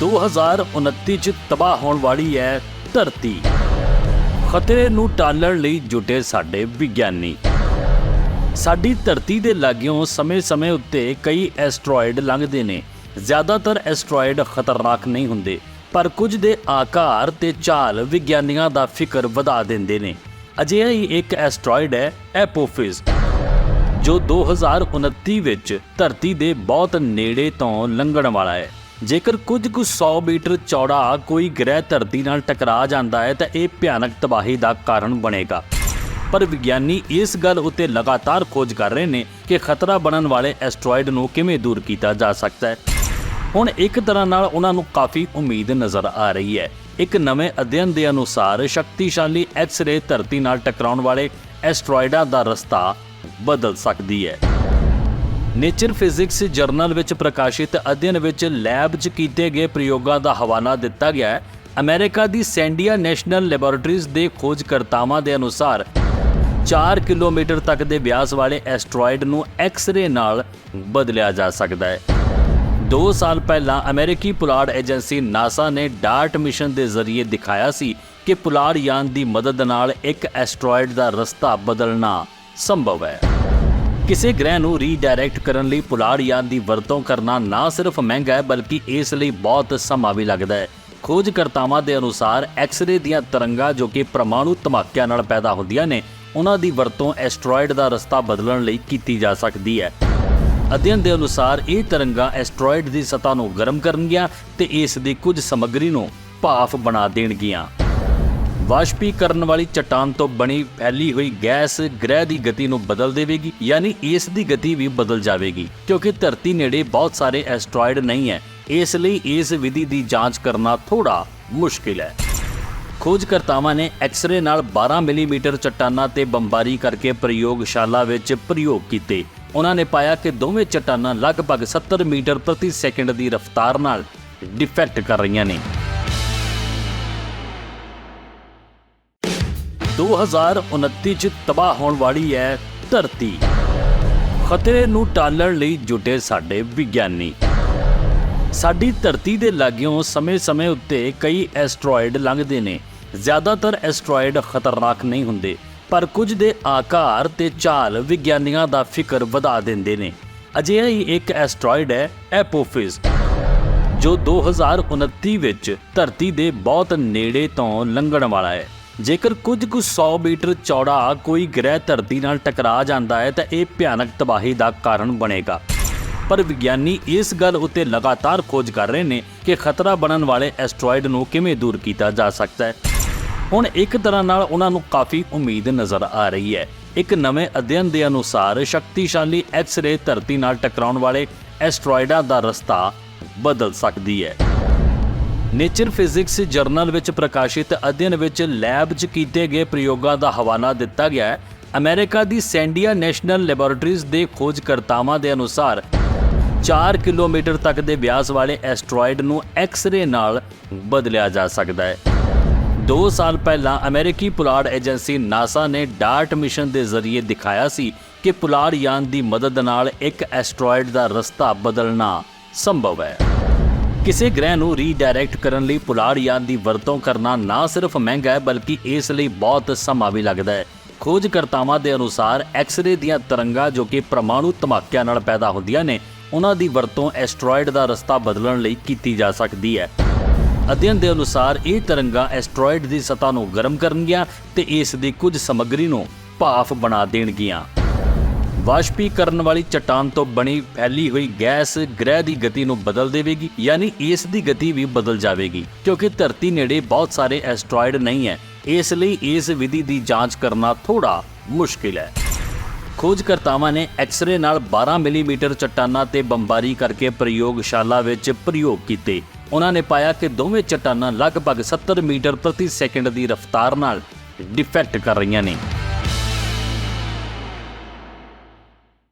2029 ਚ ਤਬਾਹ ਹੋਣ ਵਾਲੀ ਹੈ ਧਰਤੀ। ਖਤਰੇ ਨੂੰ ਟਾਲਣ ਲਈ ਜੁਟੇ ਸਾਡੇ ਵਿਗਿਆਨੀ। ਸਾਡੀ ਧਰਤੀ ਦੇ ਲਾਗਿਓਂ ਸਮੇਂ-ਸਮੇਂ ਉੱਤੇ ਕਈ ਐਸਟਰੋਇਡ ਲੰਘਦੇ ਨੇ। ਜ਼ਿਆਦਾਤਰ ਐਸਟਰੋਇਡ ਖਤਰਨਾਕ ਨਹੀਂ ਹੁੰਦੇ, ਪਰ ਕੁਝ ਦੇ ਆਕਾਰ ਤੇ ਚਾਲ ਵਿਗਿਆਨੀਆਂ ਦਾ ਫਿਕਰ ਵਧਾ ਦਿੰਦੇ ਨੇ। ਅਜਿਹਾ ਹੀ ਇੱਕ ਐਸਟਰੋਇਡ ਹੈ ਐਪੋਫਿਸ ਜੋ 2029 ਵਿੱਚ ਧਰਤੀ ਦੇ ਬਹੁਤ ਨੇੜੇ ਤੋਂ ਲੰਘਣ ਵਾਲਾ ਹੈ ਜੇਕਰ ਕੁਝ ਕੁ 100 ਮੀਟਰ ਚੌੜਾ ਕੋਈ ਗ੍ਰਹਿ ਧਰਤੀ ਨਾਲ ਟਕਰਾ ਜਾਂਦਾ ਹੈ, ਤਾਂ ਇਹ ਭਿਆਨਕ ਤਬਾਹੀ ਦਾ ਕਾਰਨ ਬਣੇਗਾ। ਪਰ ਵਿਗਿਆਨੀ ਇਸ ਗੱਲ ਉੱਤੇ ਲਗਾਤਾਰ ਖੋਜ ਕਰ ਰਹੇ ਨੇ ਕਿ ਖਤਰਾ ਬਣਨ ਵਾਲੇ ਐਸਟਰੋਇਡ ਨੂੰ ਕਿਵੇਂ ਦੂਰ ਕੀਤਾ ਜਾ ਸਕਦਾ ਹੈ। ਹੁਣ ਇੱਕ ਤਰ੍ਹਾਂ ਨਾਲ ਉਹਨਾਂ ਨੂੰ ਕਾਫੀ ਉਮੀਦ ਨਜ਼ਰ ਆ ਰਹੀ ਹੈ। ਇੱਕ ਨਵੇਂ ਅਧਿਐਨ ਦੇ ਅਨੁਸਾਰ ਸ਼ਕਤੀਸ਼ਾਲੀ ਐਕਸ-ਰੇ ਧਰਤੀ ਨਾਲ ਟਕਰਾਉਣ ਵਾਲੇ ਐਸਟਰੋਇਡਾਂ ਦਾ ਰਸਤਾ ਬਦਲ ਸਕਦੀ ਹੈ। ਨੇਚਰ ਫਿਜ਼ਿਕਸ ਜਰਨਲ ਵਿੱਚ ਪ੍ਰਕਾਸ਼ਿਤ ਅਧਿਐਨ ਵਿੱਚ ਲੈਬ 'ਚ ਕੀਤੇ ਗਏ ਪ੍ਰਯੋਗਾਂ ਦਾ ਹਵਾਲਾ ਦਿੱਤਾ ਗਿਆ ਹੈ। ਅਮਰੀਕਾ ਦੀ ਸੈਂਡੀਆ ਨੈਸ਼ਨਲ ਲੈਬੋਰੇਟਰੀਜ਼ ਦੇ ਖੋਜਕਰਤਾਵਾਂ ਦੇ ਅਨੁਸਾਰ 4 ਕਿਲੋਮੀਟਰ ਤੱਕ ਦੇ ਵਿਆਸ ਵਾਲੇ ਐਸਟਰੋਇਡ ਨੂੰ ਐਕਸ-ਰੇ ਨਾਲ ਬਦਲਿਆ ਜਾ ਸਕਦਾ ਹੈ। 2 ਸਾਲ ਪਹਿਲਾਂ ਅਮਰੀਕੀ ਪੁਲਾੜ ਏਜੰਸੀ ਨਾਸਾ ਨੇ ਡਾਰਟ ਮਿਸ਼ਨ ਦੇ ਜ਼ਰੀਏ ਦਿਖਾਇਆ ਸੀ ਕਿ ਪੁਲਾੜ ਯਾਨ ਦੀ ਮਦਦ ਨਾਲ ਇੱਕ ਐਸਟਰੋਇਡ ਦਾ ਰਸਤਾ ਬਦਲਣਾ ਸੰਭਵ ਹੈ। ਕਿਸੇ ਗ੍ਰਹਿ ਨੂੰ ਰੀਡਾਇਰੈਕਟ ਕਰਨ ਲਈ ਪੁਲਾੜ ਯਾਨ ਦੀ ਵਰਤੋਂ ਕਰਨਾ ਨਾ ਸਿਰਫ ਮਹਿੰਗਾ ਹੈ, ਬਲਕਿ ਇਸ ਲਈ ਬਹੁਤ ਸਮਾਂ ਵੀ ਲੱਗਦਾ ਹੈ। ਖੋਜਕਰਤਾਵਾਂ ਦੇ ਅਨੁਸਾਰ ਐਕਸ-ਰੇ ਦੀਆਂ ਤਰੰਗਾਂ ਜੋ ਕਿ ਪਰਮਾਣੂ ਧਮਾਕਿਆਂ ਨਾਲ ਪੈਦਾ ਹੁੰਦੀਆਂ ਨੇ, ਉਹਨਾਂ ਦੀ ਵਰਤੋਂ ਐਸਟਰੋਇਡ ਦਾ ਰਸਤਾ ਬਦਲਣ ਲਈ ਕੀਤੀ ਜਾ ਸਕਦੀ ਹੈ। ਅਧਿਐਨ ਦੇ ਅਨੁਸਾਰ ਇਹ ਤਰੰਗਾਂ ਐਸਟਰੋਇਡ ਦੀ ਸਤਹ ਨੂੰ ਗਰਮ ਕਰਨਗੀਆਂ ਤੇ ਇਸ ਦੀ ਕੁਝ ਸਮੱਗਰੀ ਨੂੰ ਭਾਫ ਬਣਾ ਦੇਣਗੀਆਂ। ਵਾਸ਼ਪੀਕਰਨ ਵਾਲੀ ਚਟਾਨ ਤੋਂ ਬਣੀ ਫੈਲੀ ਹੋਈ ਗੈਸ ਗ੍ਰਹਿ ਦੀ ਗਤੀ ਨੂੰ ਬਦਲ ਦੇਵੇਗੀ, ਯਾਨੀ ਇਸ ਦੀ ਗਤੀ ਵੀ ਬਦਲ ਜਾਵੇਗੀ, ਕਿਉਂਕਿ ਧਰਤੀ ਨੇੜੇ ਬਹੁਤ ਸਾਰੇ ਐਸਟਰੋਇਡ ਨਹੀਂ ਹੈ। ਇਸ ਲਈ ਇਸ ਵਿਧੀ ਦੀ ਜਾਂਚ ਕਰਨਾ ਥੋੜਾ ਮੁਸ਼ਕਿਲ ਹੈ। ਖੋਜਕਰਤਾਵਾਂ ਨੇ ਐਕਸ-ਰੇ ਨਾਲ 12 ਮਿਲੀਮੀਟਰ ਚਟਾਨਾਂ ਤੇ ਬੰਬਾਰੀ ਕਰਕੇ ਪ੍ਰਯੋਗਸ਼ਾਲਾ ਵਿੱਚ ਪ੍ਰਯੋਗ ਕੀਤੇ। ਉਹਨਾਂ ਨੇ ਪਾਇਆ ਕਿ ਦੋਵੇਂ ਚਟਾਨਾਂ ਲਗਭਗ 70 ਮੀਟਰ ਪ੍ਰਤੀ ਸੈਕਿੰਡ ਦੀ ਰਫ਼ਤਾਰ ਨਾਲ ਡਿਫੈਕਟ ਕਰ ਰਹੀਆਂ ਨੇ। 2029 ਚ ਤਬਾਹ ਹੋਣ ਵਾਲੀ ਹੈ ਧਰਤੀ। ਖਤਰੇ ਨੂੰ ਟਾਲਣ ਲਈ ਜੁਟੇ ਸਾਡੇ ਵਿਗਿਆਨੀ। ਸਾਡੀ ਧਰਤੀ ਦੇ ਲਾਗਿਓਂ ਸਮੇਂ-ਸਮੇਂ ਉੱਤੇ ਕਈ ਐਸਟਰੋਇਡ ਲੰਘਦੇ ਨੇ। ਜ਼ਿਆਦਾਤਰ ਐਸਟਰੋਇਡ ਖਤਰਨਾਕ ਨਹੀਂ ਹੁੰਦੇ, ਪਰ ਕੁਝ ਦੇ ਆਕਾਰ ਤੇ ਚਾਲ ਵਿਗਿਆਨੀਆਂ ਦਾ ਫਿਕਰ ਵਧਾ ਦਿੰਦੇ ਨੇ। ਅਜਿਹਾ ਹੀ ਇੱਕ ਐਸਟਰੋਇਡ ਹੈ ਐਪੋਫਿਸ ਜੋ 2029 ਵਿੱਚ ਧਰਤੀ ਦੇ ਬਹੁਤ ਨੇੜੇ ਤੋਂ ਲੰਘਣ ਵਾਲਾ ਹੈ ਜੇਕਰ ਕੁਝ ਕੁ 100 ਮੀਟਰ ਚੌੜਾ ਕੋਈ ਗ੍ਰਹਿ ਧਰਤੀ ਨਾਲ ਟਕਰਾ ਜਾਂਦਾ ਹੈ, ਤਾਂ ਇਹ ਭਿਆਨਕ ਤਬਾਹੀ ਦਾ ਕਾਰਨ ਬਣੇਗਾ। ਪਰ ਵਿਗਿਆਨੀ ਇਸ ਗੱਲ ਉੱਤੇ ਲਗਾਤਾਰ ਖੋਜ ਕਰ ਰਹੇ ਨੇ ਕਿ ਖਤਰਾ ਬਣਨ ਵਾਲੇ ਐਸਟਰੋਇਡ ਨੂੰ ਕਿਵੇਂ ਦੂਰ ਕੀਤਾ ਜਾ ਸਕਦਾ ਹੈ। ਹੁਣ ਇੱਕ ਤਰ੍ਹਾਂ ਨਾਲ ਉਹਨਾਂ ਨੂੰ ਕਾਫੀ ਉਮੀਦ ਨਜ਼ਰ ਆ ਰਹੀ ਹੈ। ਇੱਕ ਨਵੇਂ ਅਧਿਐਨ ਦੇ ਅਨੁਸਾਰ ਸ਼ਕਤੀਸ਼ਾਲੀ ਐਕਸ-ਰੇ ਧਰਤੀ ਨਾਲ ਟਕਰਾਉਣ ਵਾਲੇ ਐਸਟਰੋਇਡਾਂ ਦਾ ਰਸਤਾ ਬਦਲ ਸਕਦੀ ਹੈ। ਨੇਚਰ ਫਿਜ਼ਿਕਸ ਜਰਨਲ ਵਿੱਚ ਪ੍ਰਕਾਸ਼ਿਤ ਅਧਿਐਨ ਵਿੱਚ ਲੈਬ 'ਚ ਕੀਤੇ ਗਏ ਪ੍ਰਯੋਗਾਂ ਦਾ ਹਵਾਲਾ ਦਿੱਤਾ ਗਿਆ ਹੈ। ਅਮਰੀਕਾ ਦੀ ਸੈਂਡੀਆ ਨੈਸ਼ਨਲ ਲੈਬੋਰੇਟਰੀਜ਼ ਦੇ ਖੋਜਕਰਤਾਵਾਂ ਦੇ ਅਨੁਸਾਰ 4 ਕਿਲੋਮੀਟਰ ਤੱਕ ਦੇ ਵਿਆਸ ਵਾਲੇ ਐਸਟਰੋਇਡ ਨੂੰ ਐਕਸ-ਰੇ ਨਾਲ ਬਦਲਿਆ ਜਾ ਸਕਦਾ ਹੈ। 2 ਸਾਲ ਪਹਿਲਾਂ ਅਮਰੀਕੀ ਪੁਲਾੜ ਏਜੰਸੀ ਨਾਸਾ ਨੇ ਡਾਰਟ ਮਿਸ਼ਨ ਦੇ ਜ਼ਰੀਏ ਦਿਖਾਇਆ ਸੀ ਕਿ ਪੁਲਾੜ ਯਾਨ ਦੀ ਮਦਦ ਨਾਲ ਇੱਕ ਐਸਟਰੋਇਡ ਦਾ ਰਸਤਾ ਬਦਲਣਾ ਸੰਭਵ ਹੈ। ਕਿਸੇ ਗ੍ਰਹਿ ਨੂੰ ਰੀਡਾਇਰੈਕਟ ਕਰਨ ਲਈ ਪੁਲਾੜ ਯਾਨ ਦੀ ਵਰਤੋਂ ਕਰਨਾ ਨਾ ਸਿਰਫ ਮਹਿੰਗਾ ਹੈ, ਬਲਕਿ ਇਸ ਲਈ ਬਹੁਤ ਸਮਾਂ ਵੀ ਲੱਗਦਾ ਹੈ। ਖੋਜਕਰਤਾਵਾਂ ਦੇ ਅਨੁਸਾਰ ਐਕਸ-ਰੇ ਦੀਆਂ ਤਰੰਗਾਂ ਜੋ ਕਿ ਪਰਮਾਣੂ ਧਮਾਕਿਆਂ ਨਾਲ ਪੈਦਾ ਹੁੰਦੀਆਂ ਨੇ, ਉਹਨਾਂ ਦੀ ਵਰਤੋਂ ਐਸਟਰੋਇਡ ਦਾ ਰਸਤਾ ਬਦਲਣ ਲਈ ਕੀਤੀ ਜਾ ਸਕਦੀ ਹੈ। ਅਧਿਐਨ ਦੇ ਅਨੁਸਾਰ ਇਹ ਤਰੰਗਾਂ ਐਸਟਰੋਇਡ ਦੀ ਸਤਹ ਨੂੰ ਗਰਮ ਕਰਨਗੀਆਂ ਤੇ ਇਸ ਦੀ ਕੁਝ ਸਮੱਗਰੀ ਨੂੰ ਭਾਫ ਬਣਾ ਦੇਣਗੀਆਂ। ਵਾਸ਼ਪੀਕਰਨ ਵਾਲੀ ਚਟਾਨ ਤੋਂ ਬਣੀ ਫੈਲੀ ਹੋਈ ਗੈਸ ਗ੍ਰਹਿ ਦੀ ਗਤੀ ਨੂੰ ਬਦਲ ਦੇਵੇਗੀ, ਯਾਨੀ ਇਸ ਦੀ ਗਤੀ ਵੀ ਬਦਲ ਜਾਵੇਗੀ, ਕਿਉਂਕਿ ਧਰਤੀ ਨੇੜੇ ਬਹੁਤ ਸਾਰੇ ਐਸਟਰੋਇਡ ਨਹੀਂ ਹੈ। ਇਸ ਲਈ ਇਸ ਵਿਧੀ ਦੀ ਜਾਂਚ ਕਰਨਾ ਥੋੜਾ ਮੁਸ਼ਕਿਲ ਹੈ। ਖੋਜਕਰਤਾਵਾਂ ਨੇ ਐਕਸ-ਰੇ ਨਾਲ 12 ਮਿਲੀਮੀਟਰ ਚਟਾਨਾਂ ਤੇ ਬੰਬਾਰੀ ਕਰਕੇ ਪ੍ਰਯੋਗਸ਼ਾਲਾ ਵਿੱਚ ਪ੍ਰਯੋਗ ਕੀਤੇ। ਉਹਨਾਂ ਨੇ ਪਾਇਆ ਕਿ ਦੋਵੇਂ ਚਟਾਨਾਂ ਲਗਭਗ 70 ਮੀਟਰ ਪ੍ਰਤੀ ਸੈਕਿੰਡ ਦੀ ਰਫ਼ਤਾਰ ਨਾਲ ਡਿਫੈਕਟ ਕਰ ਰਹੀਆਂ ਨੇ।